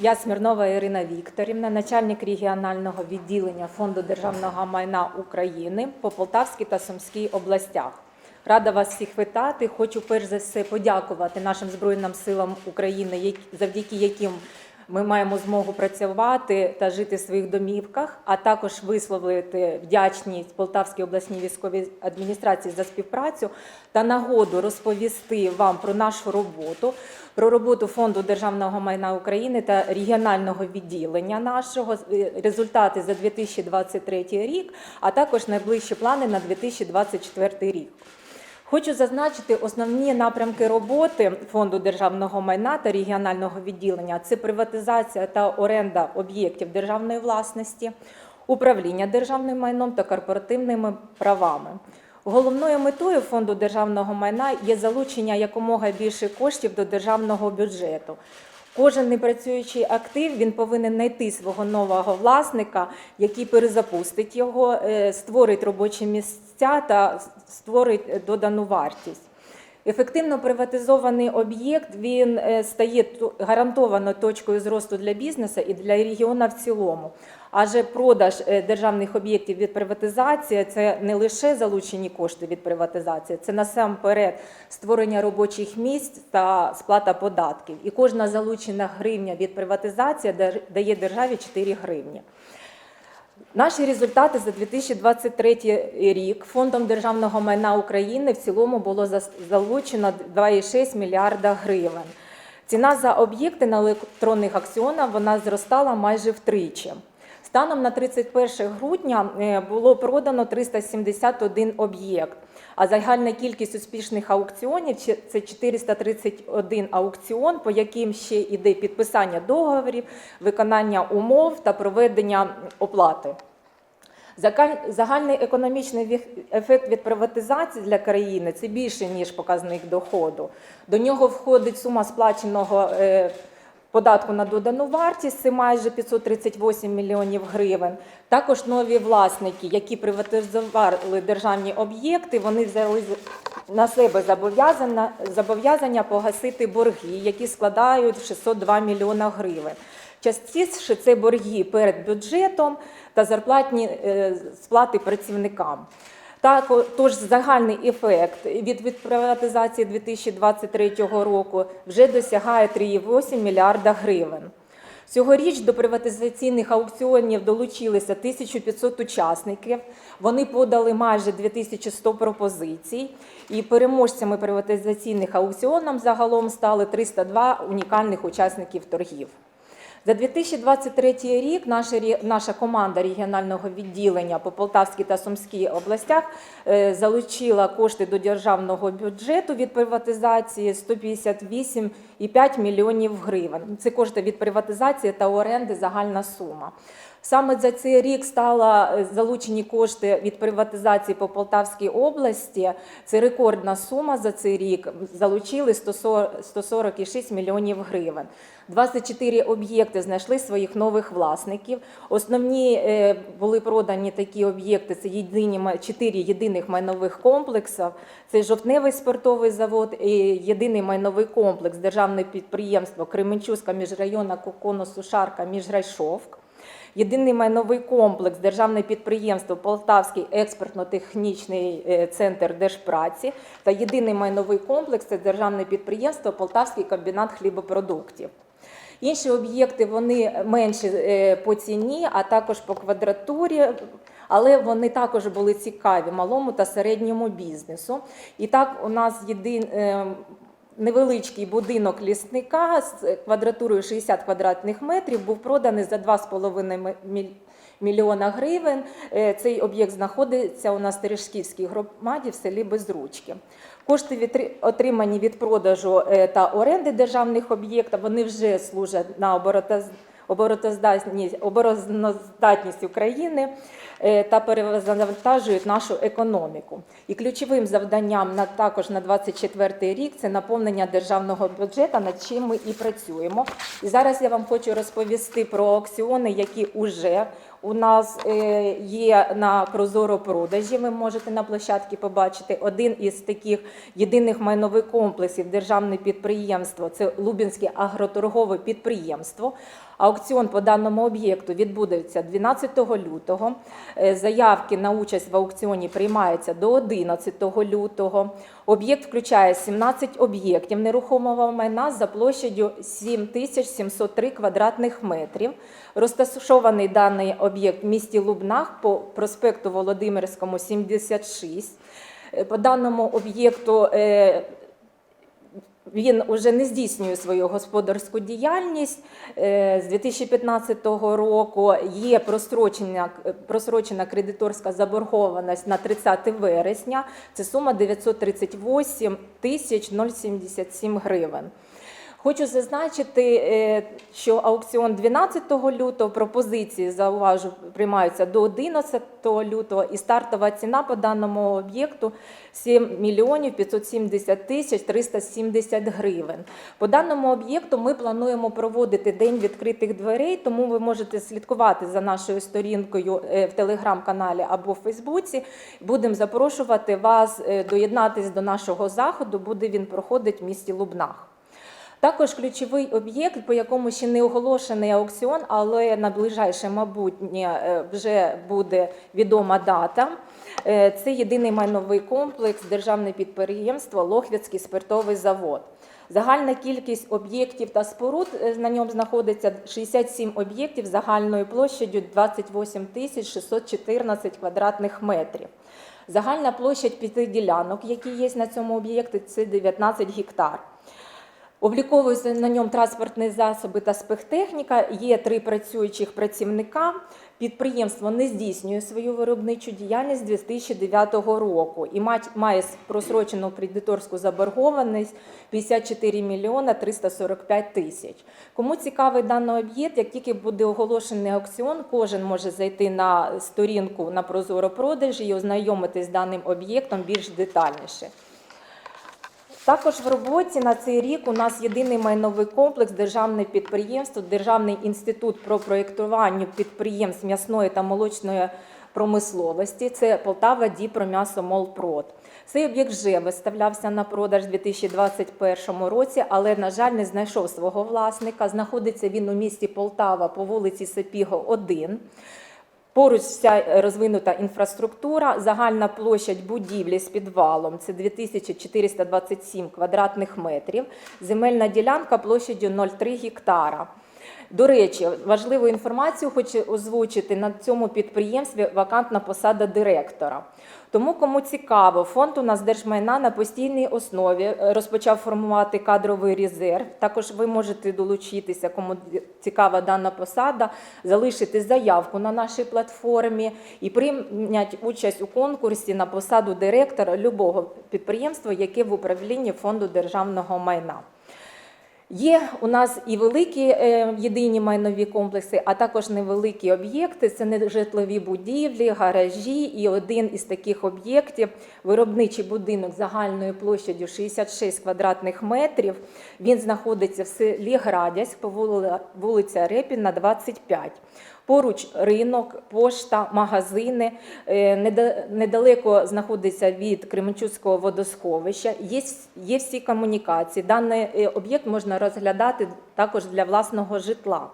Я Смірнова Ірина Вікторівна, начальник регіонального відділення Фонду державного майна України по Полтавській та Сумській областях. Рада вас всіх вітати. Хочу перш за все подякувати нашим Збройним силам України, завдяки яким ми маємо змогу працювати та жити в своїх домівках, а також висловити вдячність Полтавській обласній військовій адміністрації за співпрацю та нагоду розповісти вам про нашу роботу, про роботу Фонду державного майна України та регіонального відділення нашого, е, результати за 2023 рік, а також найближчі плани на 2024 рік. Хочу зазначити основні напрямки роботи Фонду державного майна та регіонального відділення це приватизація та оренда об'єктів державної власності, управління державним майном та корпоративними правами. Головною метою фонду державного майна є залучення якомога більше коштів до державного бюджету. Кожен непрацюючий актив він повинен знайти свого нового власника, який перезапустить його, е, створить робочі місця та створить додану вартість. Ефективно приватизований об'єкт він е, стає гарантовано точкою зросту для бізнесу і для регіону в цілому. Адже продаж е, державних об'єктів від приватизації це не лише залучені кошти від приватизації, це насамперед створення робочих місць та сплата податків. І кожна залучена гривня від приватизації дає державі 4 гривні. Наші результати за 2023 рік фондом державного майна України в цілому було залучено 2,6 мільярда гривень. Ціна за об'єкти на електронних акціонах вона зростала майже втричі. Станом на 31 грудня е, було продано 371 об'єкт, а загальна кількість успішних аукціонів це 431 аукціон, по яким ще йде підписання договорів, виконання умов та проведення оплати. Загальний економічний ефект від приватизації для країни це більше ніж показник доходу. До нього входить сума сплаченого е, податку на додану вартість, це майже 538 мільйонів гривень. Також нові власники, які приватизували державні об'єкти, вони взяли на себе зобов'язання, зобов'язання погасити борги, які складають 602 мільйона гривень. Частіше це борги перед бюджетом та зарплатні е, сплати працівникам. Так, тож загальний ефект від, від приватизації 2023 року вже досягає 3,8 мільярда гривень. Цьогоріч до приватизаційних аукціонів долучилися 1500 учасників. Вони подали майже 2100 пропозицій. І переможцями приватизаційних аукціонів загалом стали 302 унікальних учасників торгів. За 2023 рік наша, наша команда регіонального відділення по Полтавській та Сумській областях е, залучила кошти до державного бюджету від приватизації 158,5 мільйонів гривень. Це кошти від приватизації та оренди загальна сума. Саме за цей рік стала е, залучені кошти від приватизації по Полтавській області. Це рекордна сума за цей рік. Залучили 140 140,6 мільйонів гривень. 24 об'єкти знайшли своїх нових власників. Основні е, були продані такі об'єкти. Це єдині ма- чотири єдиних майнових комплексів. Це жовтневий спиртовий завод, і єдиний майновий комплекс державне підприємство Кременчуська міжрайонна коконосушарка Міжрайшовк. Єдиний майновий комплекс державне підприємство Полтавський експертно-технічний е, центр держпраці та єдиний майновий комплекс це державне підприємство Полтавський комбінат хлібопродуктів. Інші об'єкти вони менші е, по ціні, а також по квадратурі, але вони також були цікаві малому та середньому бізнесу. І так у нас єдин, е, невеличкий будинок лісника з квадратурою 60 квадратних метрів був проданий за 2,5 міль- мільйона гривень. Е, Цей об'єкт знаходиться у нас в Терешківській громаді в селі Безручки. Кошти отримані від продажу е, та оренди державних об'єктів, вони вже служать на оборотоз- оборотоздатність, обороноздатність України е, та перевантажують нашу економіку. І ключовим завданням на також на 24 рік це наповнення державного бюджету, над чим ми і працюємо. І зараз я вам хочу розповісти про аукціони, які вже У нас е, є на Прозоро продажі. Ви можете на площадці побачити один із таких єдиних майнових комплексів державне підприємство. Це Лубінське агроторгове підприємство. Аукціон по даному об'єкту відбудеться 12 лютого. Е, Заявки на участь в аукціоні приймаються до 11 лютого. Об'єкт включає 17 об'єктів нерухомого майна за площадю 7703 квадратних метрів. Розташований даний об'єкт в місті Лубнах по проспекту Володимирському 76. Е, По даному об'єкту е, він уже не здійснює свою господарську діяльність Е, з 2015 року. Є прострочена, прострочена кредиторська заборгованість на 30 вересня. Це сума 938 тисяч 077 гривень. Хочу зазначити, е, що аукціон 12 лютого пропозиції зауважу приймаються до 11 лютого, і стартова ціна по даному об'єкту 7 мільйонів 570 тисяч 370 гривень. По даному об'єкту ми плануємо проводити день відкритих дверей, тому ви можете слідкувати за нашою сторінкою е, в телеграм-каналі або в Фейсбуці. Будемо запрошувати вас е, доєднатись до нашого заходу. Буде він проходить в місті Лубнах. Також ключовий об'єкт, по якому ще не оголошений аукціон, але на ближайше майбутнє е, вже буде відома дата. Е, Це єдиний майновий комплекс державне підприємство Лохвицький спиртовий завод. Загальна кількість об'єктів та споруд е, на ньому знаходиться 67 об'єктів загальною площадю 28 тисяч 614 квадратних метрів. Загальна площадь п'яти ділянок, які є на цьому об'єкті, це 19 гектар. Обліковуються на ньому транспортні засоби та спехтехніка. Є три працюючих працівника. Підприємство не здійснює свою виробничу діяльність з 2009 року і має просрочену кредиторську заборгованість 54 мільйона 345 тисяч. Кому цікавий даний об'єкт, як тільки буде оголошений аукціон, кожен може зайти на сторінку на Прозоро продажі і ознайомитись з даним об'єктом більш детальніше. Також в роботі на цей рік у нас єдиний майновий комплекс державне підприємство, Державний інститут про проєктування підприємств м'ясної та молочної промисловості. Це Полтава Діпром'ясо Молпрод. Цей об'єкт вже виставлявся на продаж у 2021 році, але, на жаль, не знайшов свого власника. Знаходиться він у місті Полтава по вулиці Сапіго, 1. Поруч вся розвинута інфраструктура, загальна площадь будівлі з підвалом це 2427 квадратних метрів, земельна ділянка площадю 0,3 гектара. До речі, важливу інформацію хочу озвучити на цьому підприємстві вакантна посада директора. Тому, кому цікаво, фонд у нас держмайна на постійній основі е, розпочав формувати кадровий резерв. Також ви можете долучитися, кому цікава дана посада, залишити заявку на нашій платформі і прийняти участь у конкурсі на посаду директора любого підприємства, яке в управлінні фонду державного майна. Є у нас і великі е, єдині майнові комплекси, а також невеликі об'єкти. Це не житлові будівлі, гаражі. І один із таких об'єктів виробничий будинок загальною площадю 66 квадратних метрів. Він знаходиться в селі Градязь по вули- вулиця Репіна, 25. Поруч ринок, пошта, магазини. Е, неда- Недалеко знаходиться від Кременчуцького водосховища. Є, є всі комунікації. Даний е, об'єкт можна розглядати також для власного житла.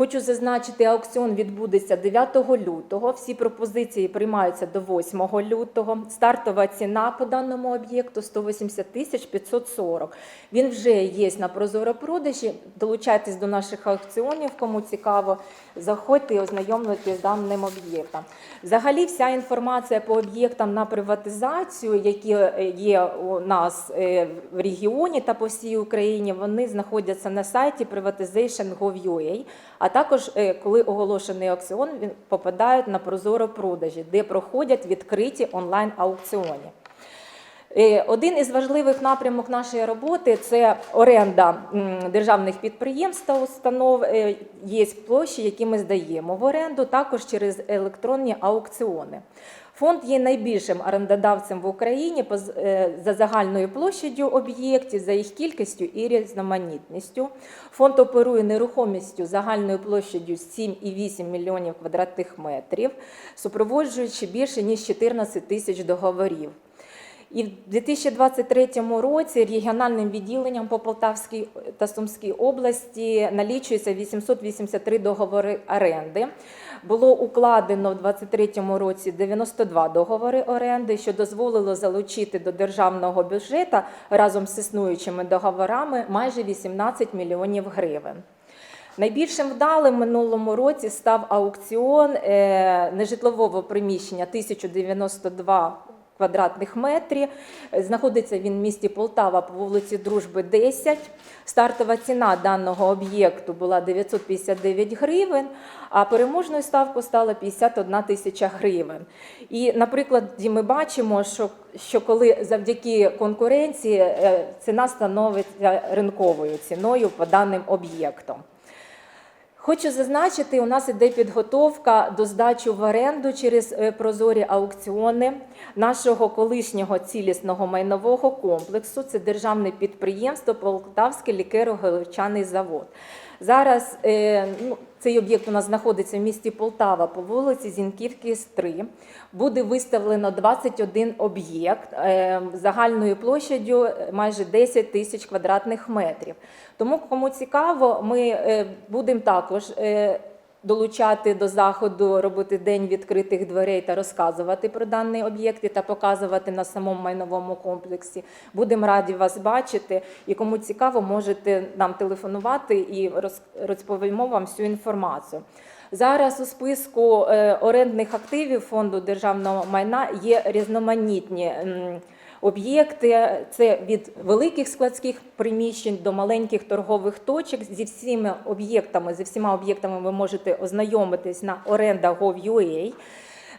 Хочу зазначити, аукціон відбудеться 9 лютого. Всі пропозиції приймаються до 8 лютого. Стартова ціна по даному об'єкту 180 тисяч 540. Він вже є на прозоропродажі. Долучайтесь до наших аукціонів, кому цікаво. Заходьте і ознайомлюйтесь з даним об'єктом. Взагалі, вся інформація по об'єктам на приватизацію, які е, є у нас е, в регіоні та по всій Україні, вони знаходяться на сайті privatization.gov.ua, а також, е, коли оголошений аукціон, він попадають на прозоро продажі, де проходять відкриті онлайн-аукціони. Е, Один із важливих напрямок нашої роботи це оренда державних підприємств та установ. Е, Є площі, які ми здаємо в оренду, також через електронні аукціони. Фонд є найбільшим орендодавцем в Україні е, за загальною площаддю об'єктів, за їх кількістю і різноманітністю. Фонд оперує нерухомістю загальною площаддю 7,8 мільйонів квадратних метрів, супроводжуючи більше ніж 14 тисяч договорів. І в 2023 році регіональним відділенням по Полтавській та Сумській області налічується 883 договори оренди. Було укладено в 2023 році 92 договори оренди, що дозволило залучити до державного бюджету разом з існуючими договорами майже 18 мільйонів гривень. Найбільшим вдалим минулому році став аукціон е, нежитлового приміщення 1092 квадратних метрів. Знаходиться він в місті Полтава по вулиці Дружби 10. Стартова ціна даного об'єкту була 959 гривень, а переможною ставкою стала 51 тисяча гривень. І, наприклад, ми бачимо, що, що коли завдяки конкуренції е, ціна становиться ринковою ціною по даним об'єктам. Хочу зазначити, у нас іде підготовка до здачі в оренду через е, прозорі аукціони нашого колишнього цілісного майнового комплексу. Це державне підприємство Полтавський лікеро-горілчаний завод. Зараз е, ну, цей об'єкт у нас знаходиться в місті Полтава по вулиці Зінківки 3. Буде виставлено 21 об'єкт е, загальною площадю е, майже 10 тисяч квадратних метрів. Тому, кому цікаво, ми е, будемо також долучати до заходу, робити день відкритих дверей та розказувати про дані об'єкти та показувати на самому майновому комплексі. Будемо раді вас бачити. І кому цікаво, можете нам телефонувати і розповімо вам всю інформацію. Зараз у списку е, орендних активів фонду державного майна є різноманітні. Об'єкти це від великих складських приміщень до маленьких торгових точок. Зі всіма об'єктами, зі всіма об'єктами ви можете ознайомитись на оренда.gov.ua.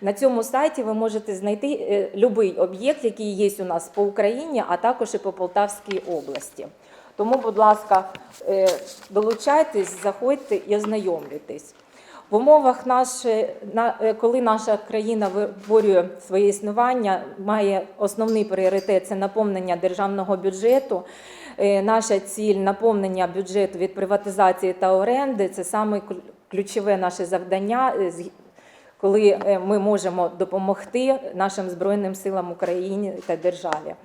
На цьому сайті ви можете знайти е, будь-який об'єкт, який є у нас по Україні, а також і по Полтавській області. Тому, будь ласка, е, долучайтесь, заходьте і ознайомлюйтесь. В умовах нашої, на- е, коли наша країна виборює своє існування, має основний пріоритет це наповнення державного бюджету. Е, Наша ціль наповнення бюджету від приватизації та оренди це саме клю- ключове наше завдання. е, коли ми можемо допомогти нашим Збройним силам України та державі.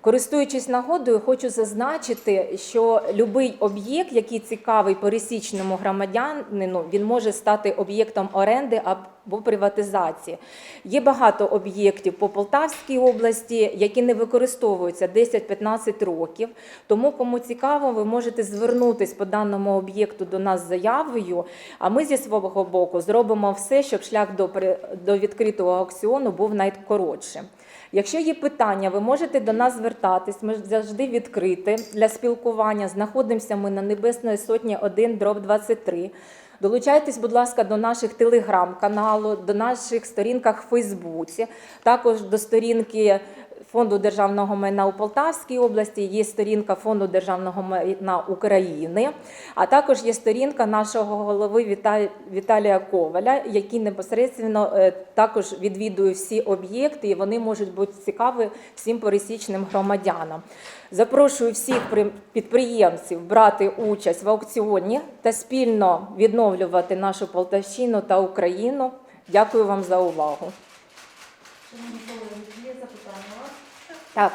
Користуючись нагодою, хочу зазначити, що будь-який об'єкт, який цікавий пересічному громадянину, він може стати об'єктом оренди або приватизації. Є багато об'єктів по Полтавській області, які не використовуються 10-15 років. Тому, кому цікаво, ви можете звернутися по даному об'єкту до нас з заявою. А ми зі свого боку зробимо все, щоб шлях до, відкритого аукціону був найкоротшим. Якщо є питання, ви можете до нас звертатись. Ми завжди відкриті для спілкування. Знаходимося ми на Небесної сотні 1 дроб 23. Долучайтесь, будь ласка, до наших телеграм-каналу, до наших сторінках в Фейсбуці, також до сторінки Фонду державного майна у Полтавській області, є сторінка Фонду державного майна України, а також є сторінка нашого голови Віталія Коваля, який непосередньо е, також відвідує всі об'єкти, і вони можуть бути цікаві всім пересічним громадянам. Запрошую всіх підприємців брати участь в аукціоні та спільно відновлювати нашу Полтавщину та Україну. Дякую вам за увагу. Шановні колеги, є запитання у вас? Так.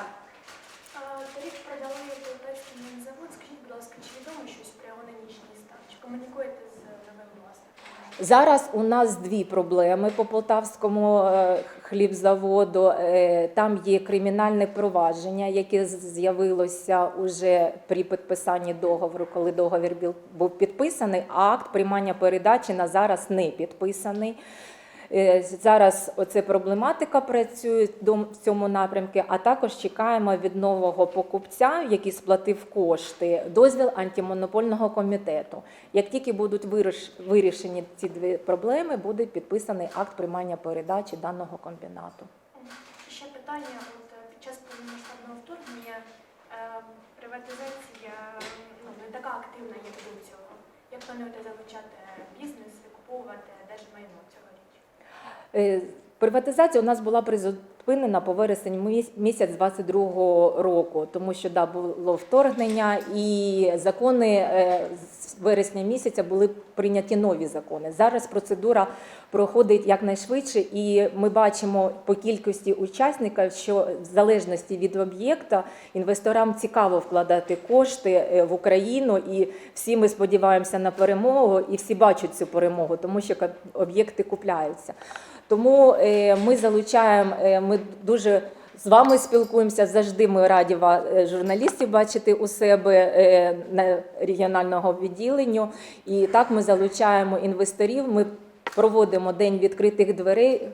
Тариф продали Полтавський мінзавод. Скажіть, будь ласка, чи відомо щось про його нинішній стан? Чи комунікуєте з новим власником? Зараз у нас дві проблеми по полтавському е, хлібзаводу. Е, Там є кримінальне провадження, яке з'явилося уже при підписанні договору, коли договір був підписаний, а акт приймання передачі на зараз не підписаний. Е, Зараз оце проблематика працює в цьому напрямку, а також чекаємо від нового покупця, який сплатив кошти, дозвіл антимонопольного комітету. Як тільки будуть вирішені ці дві проблеми, буде підписаний акт приймання передачі даного комбінату. Ще питання. От е, під час повномасштабного вторгнення е, приватизація ну, не така активна, як до цього. Як плануєте залучати бізнес, викуповувати Приватизація у нас була призупинена по вересень міс- місяць 22 року, тому що да, було вторгнення і закони е, з вересня місяця були прийняті нові закони. Зараз процедура проходить якнайшвидше, і ми бачимо по кількості учасників, що в залежності від об'єкта інвесторам цікаво вкладати кошти е, в Україну, і всі ми сподіваємося на перемогу, і всі бачать цю перемогу, тому що об'єкти купляються. Тому е, ми залучаємо, е, ми дуже з вами спілкуємося. Завжди ми раді е, журналістів бачити у себе на регіонального відділенню. І так ми залучаємо інвесторів. Ми проводимо день відкритих дверей.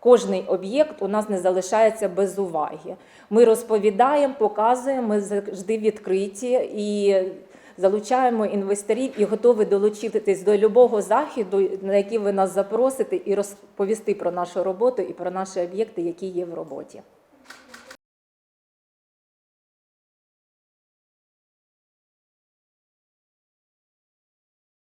Кожний об'єкт у нас не залишається без уваги. Ми розповідаємо, показуємо, ми завжди відкриті і залучаємо інвесторів і готові долучитись до любого заходу, на який ви нас запросите, і розповісти про нашу роботу і про наші об'єкти, які є в роботі.